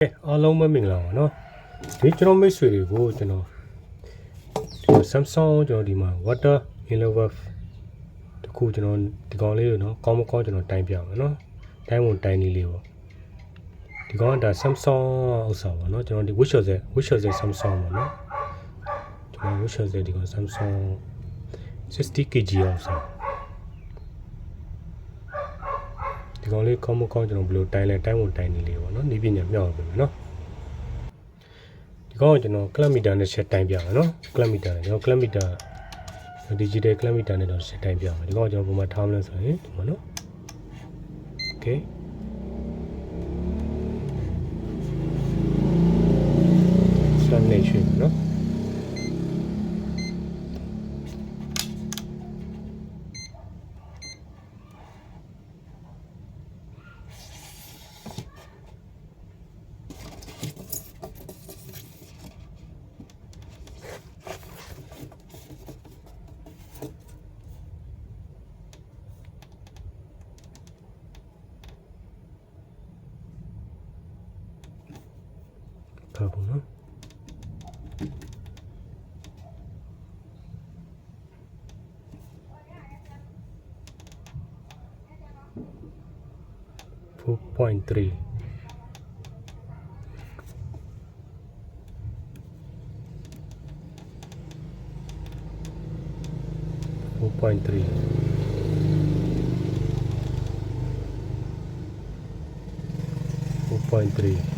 အားလုံးပဲမင်္ဂလာပါနော်ဒီကျွန်တော်မိတ်ဆွေတွေကိုကျွန်တော်ဒီ Samsung ကျွန်တော်ဒီမှာ Water Inlover တခုကျွန်တော်ဒီကောင်လေးကိုနော်ကောင်းမကောင်းကျွန်တော်တိုင်းပြအောင်နော်တိုင်းဝင်တိုင်းလေးလေးပေါ့ဒီကောင်ကဒါ Samsung ဥစ္စာပေါ့နော်ကျွန်တော်ဒီ Wisher ဆက် Wisher ဆက် Samsung ပေါ့နော်ကျွန်တော် Wisher ဆက်ဒီကောင် Samsung 60kg ဥစ္စာဒီကောင်လေးကောင်းမကောင်းကျွန်တော်ဘယ်လိုတိုင်းလဲတိုင်းဝင်တိုင်းနေလေးပေါ့နော်နေပညာမျှောက်ပြင်မယ်နော်ဒီကောင်ကိုကျွန်တော်ကလပ်မီတာနဲ့ချက်တိုင်းပြမယ်နော်ကလပ်မီတာနဲ့ကျွန်တော်ကလပ်မီတာ digital ကလပ်မီတာနဲ့တော့ချက်တိုင်းပြမယ်ဒီကောင်ကိုကျွန်တော်ပုံမှန်ထားမလဲဆိုရင်ဒီမှာနော် okay hatta bunu. Bu point 3. Bu point 3. point 3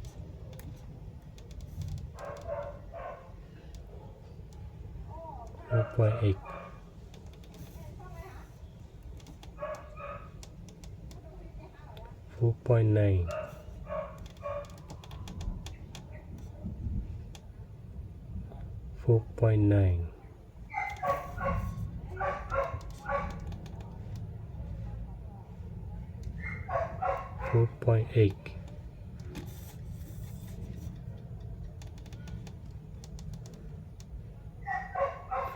4.8 4.9 4.9 4.8